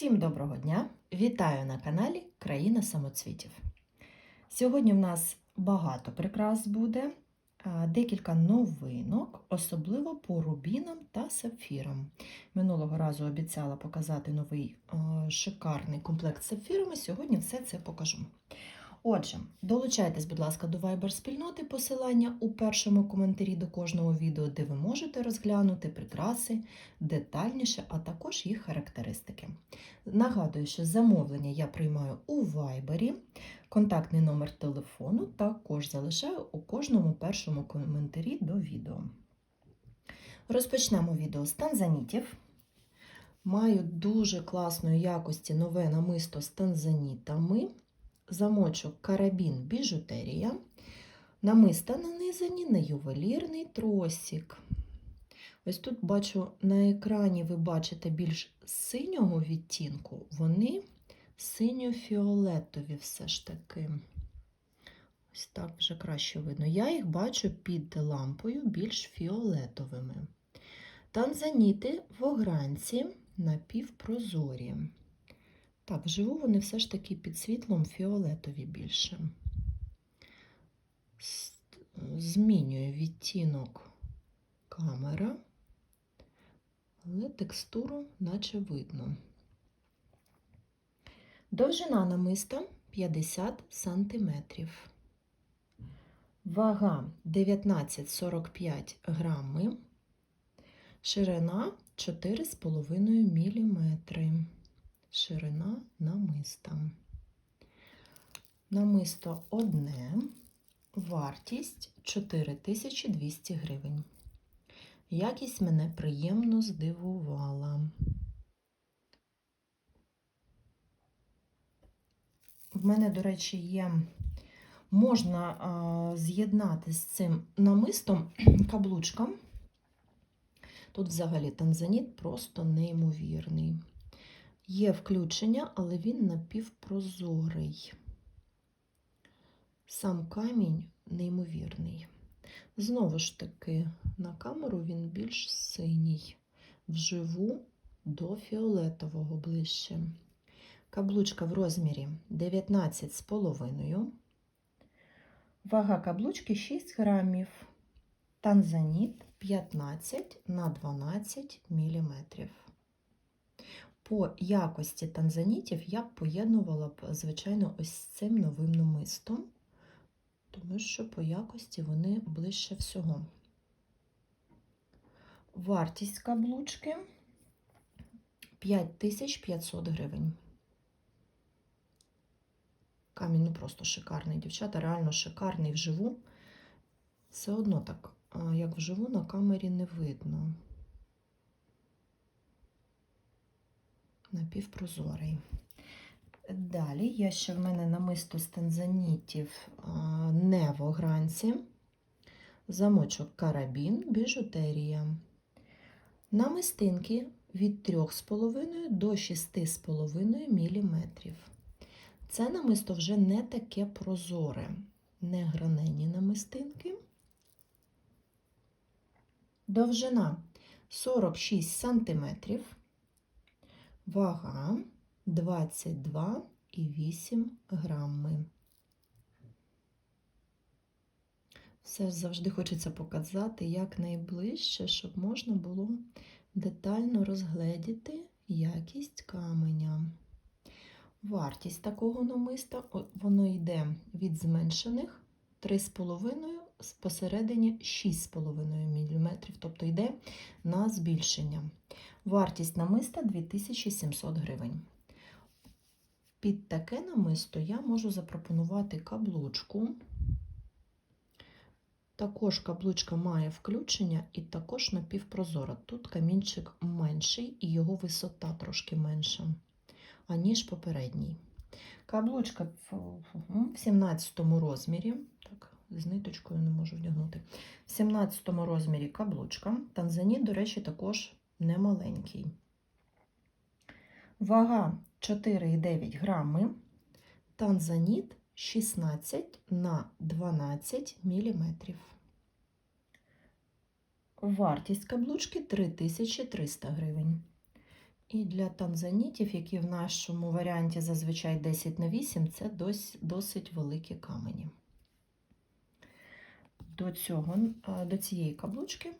Всім доброго дня! Вітаю на каналі Країна самоцвітів. Сьогодні в нас багато прикрас буде, декілька новинок, особливо по рубінам та сапфірам. Минулого разу обіцяла показати новий шикарний комплект з сапфірами. Сьогодні все це покажу. Отже, долучайтесь, будь ласка, до Viber спільноти посилання у першому коментарі до кожного відео, де ви можете розглянути прикраси детальніше, а також їх характеристики. Нагадую, що замовлення я приймаю у Viber. Контактний номер телефону також залишаю у кожному першому коментарі до відео. Розпочнемо відео з танзанітів. Маю дуже класної якості нове намисто з танзанітами. Замочок карабін біжутерія. Намиста нанизані на ювелірний тросик. Ось тут бачу на екрані ви бачите більш синього відтінку, вони синьо-фіолетові все ж таки. Ось так вже краще видно. Я їх бачу під лампою більш фіолетовими. Танзаніти в огранці напівпрозорі. Так, вживу вони все ж таки під світлом фіолетові більше. Змінює відтінок камера, але текстуру наче видно. Довжина намиста 50 см. Вага 19,45 грами. Ширина 4,5 мм. Ширина намиста. Намисто одне. Вартість 4200 гривень. Якість мене приємно здивувала. В мене, до речі, є, можна з'єднати з цим намистом каблучка. Тут взагалі танзаніт просто неймовірний. Є включення, але він напівпрозорий. Сам камінь неймовірний. Знову ж таки, на камеру він більш синій, вживу до фіолетового ближче. Каблучка в розмірі 19,5. Вага каблучки 6 грамів. Танзаніт 15 на 12 мм. По якості танзанітів я б поєднувала б, звичайно, ось з цим новим намистом, тому що по якості вони ближче всього. Вартість каблучки 5500 гривень. Камінь ну просто шикарний, дівчата, реально шикарний вживу. Все одно так, як вживу, на камері не видно. Напівпрозорий. Далі є ще в мене намисто з танзанітів не в замочок карабін, біжутерія. Намистинки від 3,5 до 6,5 мм. Це намисто вже не таке прозоре, не гранені намистинки. Довжина 46 см. Вага 22,8 грами. Все завжди хочеться показати якнайближче, щоб можна було детально розгледіти якість каменя. Вартість такого намиста воно йде від зменшених 3,5 посередині 6,5 мм, тобто йде на збільшення. Вартість намиста 2700 гривень. Під таке намисто я можу запропонувати каблучку. Також каблучка має включення і також напівпрозора. Тут камінчик менший і його висота трошки менша, аніж попередній. Каблучка в 17 розмірі. Так, з ниточкою не можу вдягнути. В 17 розмірі каблучка. Танзаніт, до речі, також немаленький. Вага 4,9 грами. Танзаніт 16 на 12 мм. Вартість каблучки 3300 гривень. І для танзанітів, які в нашому варіанті зазвичай 10 на 8, це дос- досить великі камені. До, цього, е, до цієї каблучки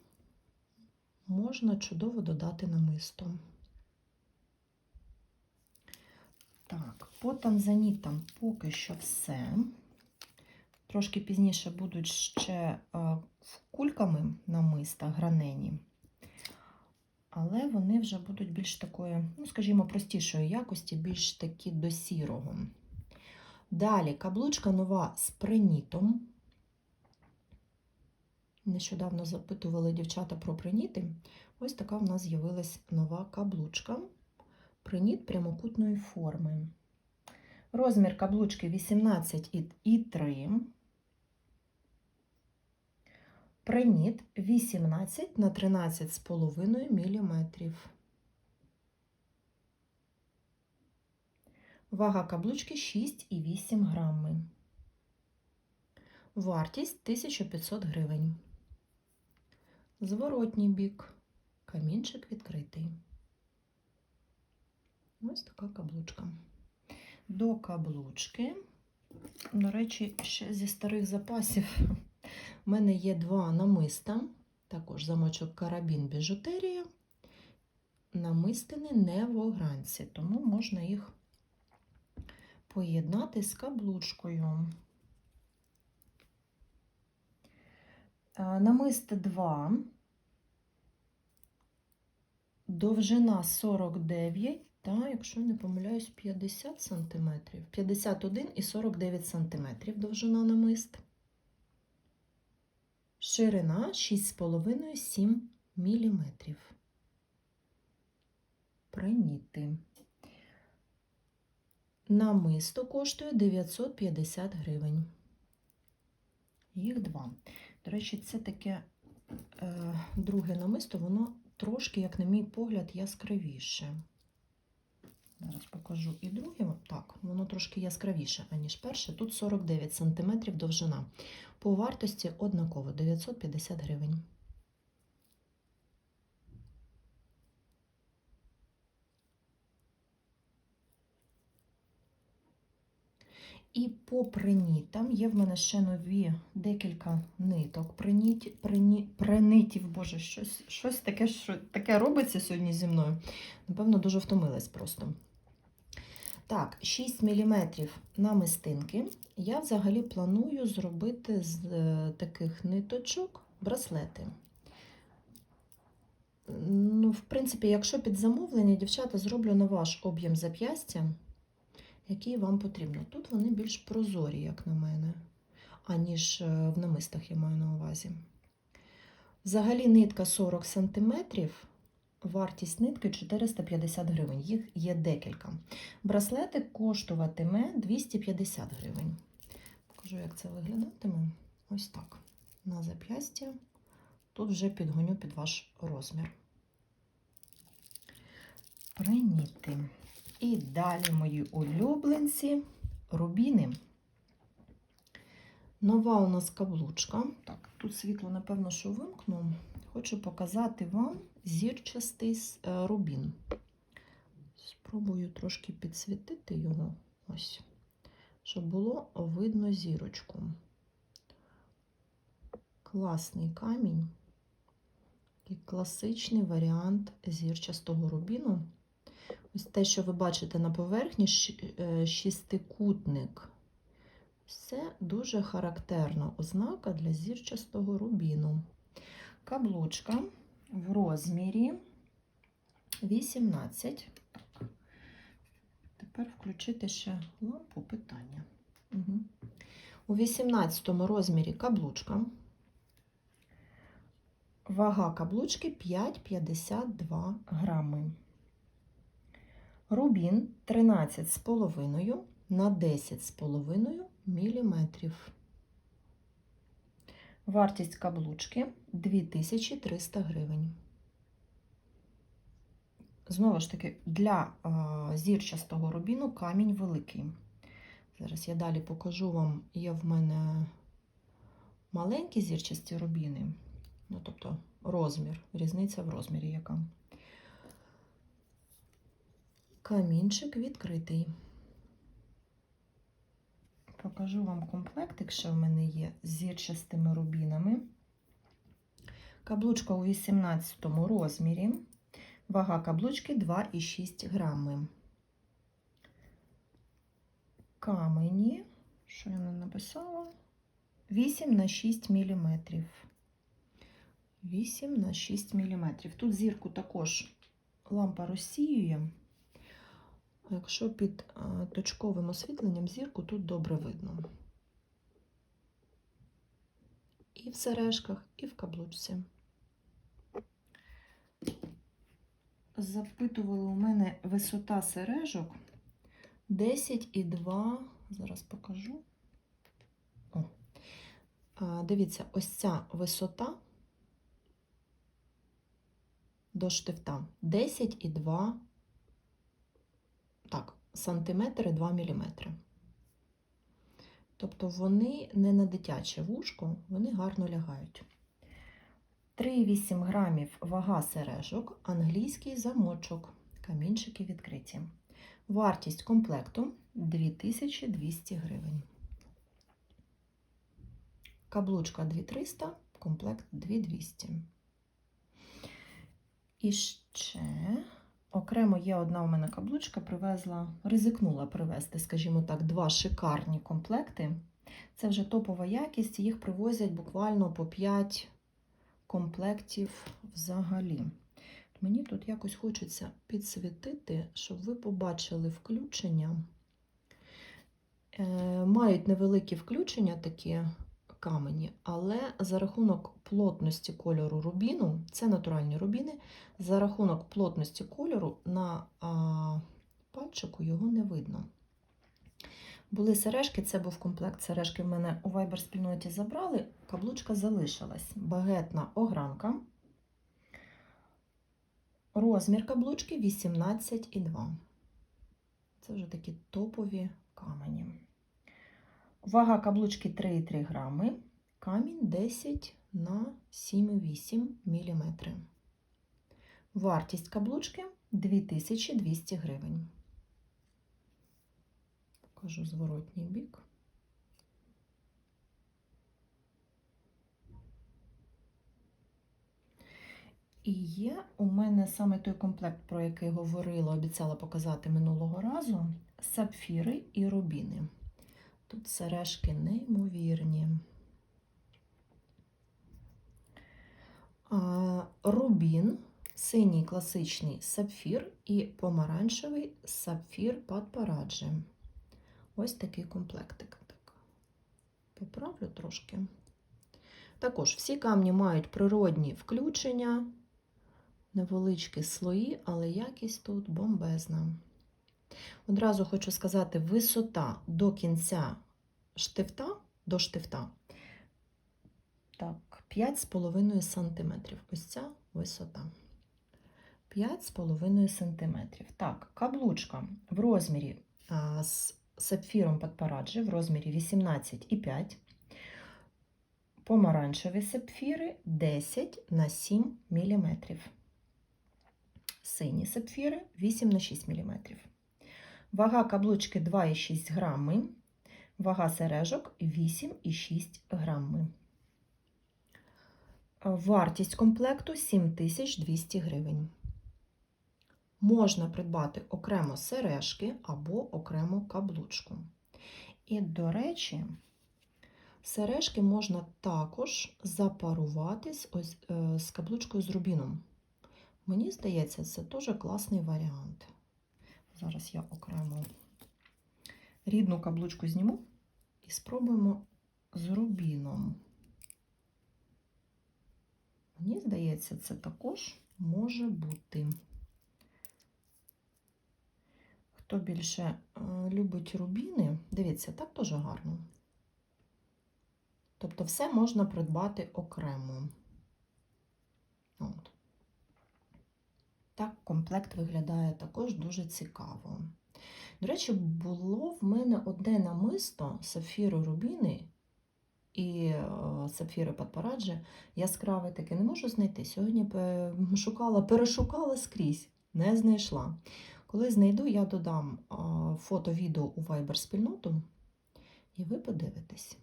можна чудово додати намисто. Так, по танзанітам поки що все. Трошки пізніше будуть ще е, кульками намиста гранені, але вони вже будуть більш такої, ну, скажімо, простішої якості, більш такі до сірого. Далі каблучка нова з принітом. Нещодавно запитували дівчата про приніти. Ось така в нас з'явилась нова каблучка. Приніт прямокутної форми. Розмір каблучки 18 і 3. Приніт 18 на 13,5 мм. Вага каблучки 6,8 грами. Вартість 1500 гривень. Зворотній бік. Камінчик відкритий. Ось така каблучка. До каблучки, до речі, ще зі старих запасів у мене є два намиста, також замочок карабін біжутерія. Намистини не в огранці, тому можна їх поєднати з каблучкою. Намисти 2, довжина 49 та, якщо не помиляюсь, 50 см. 51 і 49 см довжина намист. Ширина 6,5-7 мм. Приніти. Намисто коштує 950 гривень. Їх два. До речі, це таке е, друге намисто, воно трошки, як на мій погляд, яскравіше. Зараз покажу і друге. Так, воно трошки яскравіше, аніж перше. Тут 49 см довжина. По вартості однаково 950 гривень. І по принітам є в мене ще нові декілька ниток. Приніт, прині, принитів, боже, щось, щось таке, що таке робиться сьогодні зі мною. Напевно, дуже втомилась просто. Так, 6 мм намистинки. Я взагалі планую зробити з е, таких ниточок браслети. Ну, в принципі, якщо під замовлення, дівчата, зроблю на ваш об'єм зап'ястя, який вам потрібно. Тут вони більш прозорі, як на мене, аніж е, в намистах я маю на увазі. Взагалі нитка 40 см. Вартість нитки 450 гривень. Їх є декілька. Браслетик коштуватиме 250 гривень. Покажу, як це виглядатиме. Ось так. На зап'ястя. Тут вже підгоню під ваш розмір. Приніти. І далі мої улюбленці рубіни. Нова у нас каблучка. Так, тут світло, напевно, що вимкну. Хочу показати вам зірчастий е, рубін. Спробую трошки підсвітити його, ось, щоб було видно зірочку. Класний камінь і класичний варіант зірчастого рубіну. Ось те, що ви бачите на поверхні, е, шістикутник. Це дуже характерна ознака для зірчастого рубіну. Каблучка в розмірі 18. Тепер включити ще лампу питання. Угу. У 18 розмірі каблучка. Вага каблучки 5,52 грами. Рубін 13,5 на 10,5 міліметрів. Вартість каблучки 2300 гривень. Знову ж таки, для е, зірчастого рубіну камінь великий. Зараз я далі покажу вам, є в мене маленькі зірчасті рубіни, ну, тобто розмір, різниця в розмірі яка. Камінчик відкритий. Покажу вам комплектик, що в мене є з зірчастими рубінами. Каблучка у 18 розмірі. Вага каблучки 2,6 грами. Камені, що я не написала? 8 на 6 міліметрів. 8 на 6 міліметрів. Тут зірку також лампа розсіює. Якщо під точковим освітленням зірку тут добре видно. І в сережках, і в каблучці. Запитували у мене висота сережок 10,2. Зараз покажу. О. Дивіться, ось ця висота до штифта 10,2 так, сантиметри 2 міліметри. Тобто вони не на дитяче вушко, вони гарно лягають. 3,8 грамів вага сережок, англійський замочок, камінчики відкриті. Вартість комплекту 2200 гривень. Каблучка 2300, комплект 2200. І ще окремо є одна у мене каблучка, привезла, ризикнула привезти, скажімо так, два шикарні комплекти. Це вже топова якість, їх привозять буквально по 5 комплектів взагалі. Мені тут якось хочеться підсвітити, щоб ви побачили включення. Е, мають невеликі включення такі камені, але за рахунок плотності кольору рубіну, це натуральні рубіни, за рахунок плотності кольору на а, пальчику його не видно. Були сережки, це був комплект сережки в мене у Viber спільноті забрали, каблучка залишилась. Багетна огранка. Розмір каблучки 18,2. Це вже такі топові камені. Вага каблучки 3,3 грами, камінь 10 на 7,8 мм. Вартість каблучки 2200 гривень. Покажу зворотній бік. І є у мене саме той комплект, про який говорила, обіцяла показати минулого разу: сапфіри і рубіни. Тут сережки неймовірні. Рубін, синій класичний сапфір і помаранчевий сапфір Патпараджі. Ось такий комплектик. Так, Поправлю трошки. Також всі камні мають природні включення, невеличкі слої, але якість тут бомбезна. Одразу хочу сказати, висота до кінця штифта, до штифта, так, 5,5 см. Ось ця висота. 5,5 см. Так, каблучка в розмірі а, з сапфіром Патпараджі в розмірі 18,5. Помаранчеві сапфіри 10 на 7 мм. Сині сапфіри 8 на 6 мм. Вага каблучки 2,6 грами, вага сережок 8,6 грами. Вартість комплекту 7200 гривень. Можна придбати окремо сережки або окремо каблучку. І, до речі, сережки можна також запарувати з, ось, е, з каблучкою з рубіном. Мені здається, це теж класний варіант. Зараз я окремо рідну каблучку зніму і спробуємо з рубіном. Мені здається, це також може бути. Хто більше е, любить рубіни, дивіться, так теж гарно. Тобто все можна придбати окремо. От. Так, комплект виглядає також дуже цікаво. До речі, було в мене одне намисто сапфіри рубіни і е, сапфіри Патпараджі. Яскраве таке не можу знайти. Сьогодні шукала, перешукала скрізь, не знайшла. Коли знайду, я додам а, фото відео у Viber спільноту, і ви подивитесь.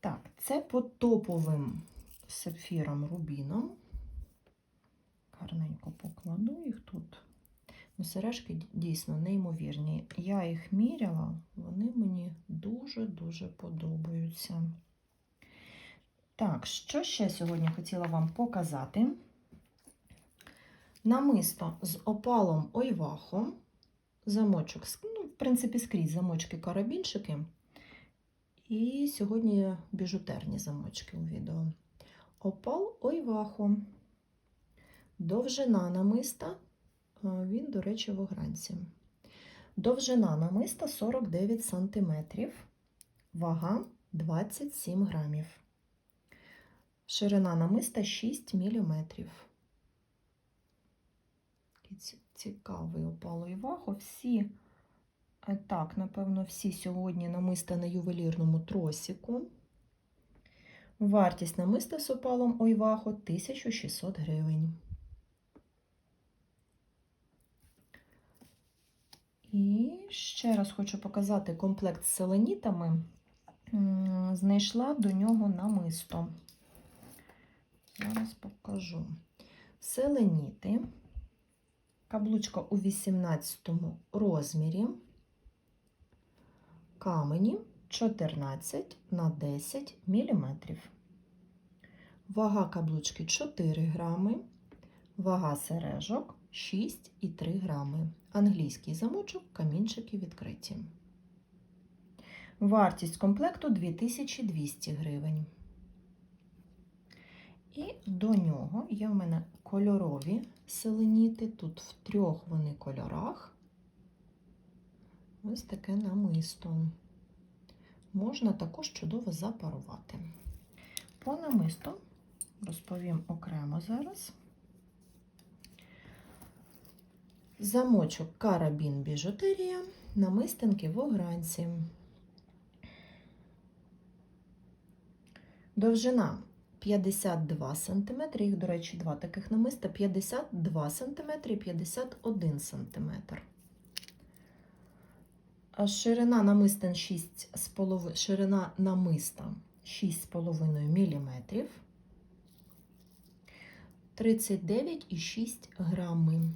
Так, це по топовим сапфірам рубіном. Гарненько покладу їх тут. Ну, сережки дійсно неймовірні. Я їх міряла, вони мені дуже-дуже подобаються. Так, що ще сьогодні хотіла вам показати? Намисто з опалом ойвахом, замочок, ну, в принципі, скрізь замочки карабінчики. І сьогодні біжутерні замочки у відео. Опал ойвахо. Довжина намиста, він, до речі, в огранці. Довжина намиста 49 см, вага 27 грамів. Ширина намиста 6 мм. Цікавий опалий вахо. Всі, так, напевно, всі сьогодні намиста на ювелірному тросіку. Вартість намиста з опалом ойвахо 1600 гривень. І ще раз хочу показати комплект з селенітами. Знайшла до нього намисто. Зараз покажу. Селеніти, каблучка у 18 розмірі, камені 14 на 10 мм. Вага каблучки 4 грами, вага сережок 6,3 грами. Англійський замочок, камінчики відкриті. Вартість комплекту 2200 гривень. І до нього є в мене кольорові селеніти. Тут в трьох вони кольорах. Ось таке намисто. Можна також чудово запарувати. По намисту розповім окремо зараз. Замочок карабін біжутерія, намистинки в огранці. Довжина 52 см, їх, до речі, два таких намиста 52 см і 51 см. Ширина намистин 6,5 ширина намиста 6,5 мм. 39,6 грами.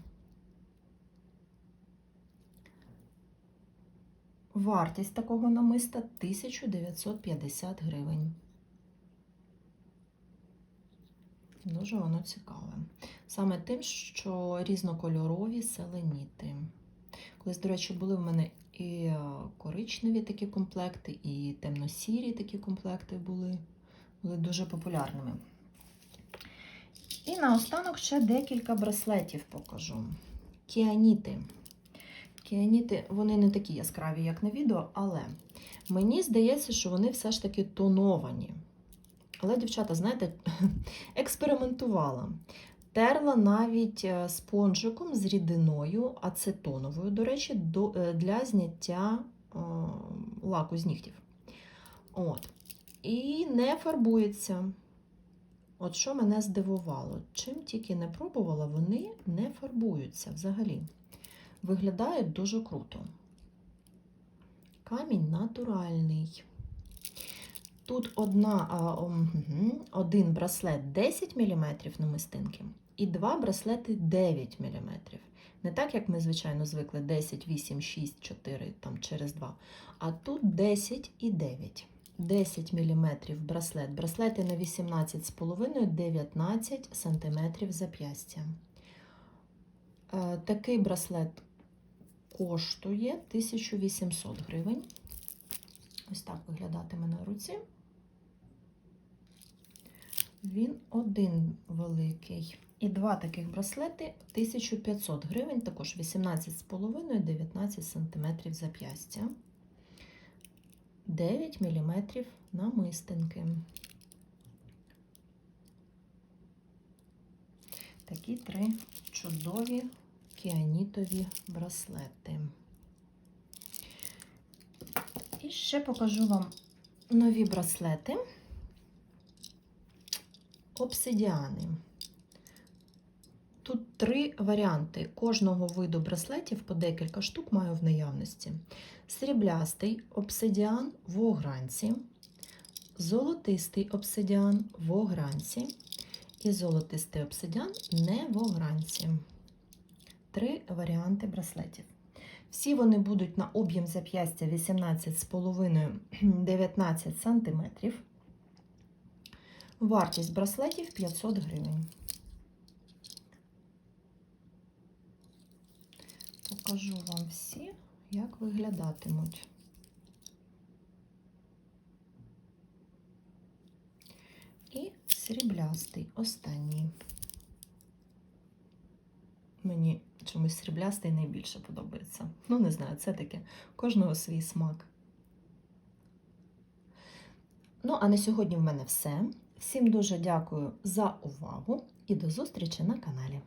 Вартість такого намиста 1950 гривень. Дуже воно цікаве. Саме тим, що різнокольорові селеніти. Колись, до речі, були в мене і коричневі такі комплекти, і темно-сірі такі комплекти були, були дуже популярними. І наостанок ще декілька браслетів покажу. Кіаніти. Кіаніти, вони не такі яскраві, як на відео, але мені здається, що вони все ж таки тоновані. Але, дівчата, знаєте, експериментувала. Терла навіть е, спонжиком з рідиною, ацетоновою, до речі, е, для зняття е, лаку з нігтів. От. І не фарбується. От що мене здивувало. Чим тільки не пробувала, вони не фарбуються взагалі. Виглядають дуже круто. Камінь натуральний. Тут одна, один браслет 10 мм намистинки і два браслети 9 мм. Не так, як ми, звичайно, звикли 10, 8, 6, 4 там через 2. А тут 10 і 9. 10 мм браслет. Браслети на 18,5 19 см зап'ястя. Е, такий браслет коштує 1800 гривень. Ось так виглядатиме на руці. Він один великий. І два таких браслети 1500 гривень, також 18,5 19 см зап'ястя. 9 мм намистинки. Такі три чудові кіанітові браслети. І ще покажу вам нові браслети обсидіани. Тут три варіанти. Кожного виду браслетів по декілька штук маю в наявності. Сріблястий обсидіан в огранці, золотистий обсидіан в огранці і золотистий обсидіан не в огранці. Три варіанти браслетів. Всі вони будуть на об'єм зап'ястя 18,5-19 см. Вартість браслетів 500 гривень. Покажу вам всі, як виглядатимуть. І сріблястий останній. Мені чомусь сріблястий найбільше подобається. Ну, не знаю, це таке. Кожного свій смак. Ну, а на сьогодні в мене все. Всім дуже дякую за увагу і до зустрічі на каналі.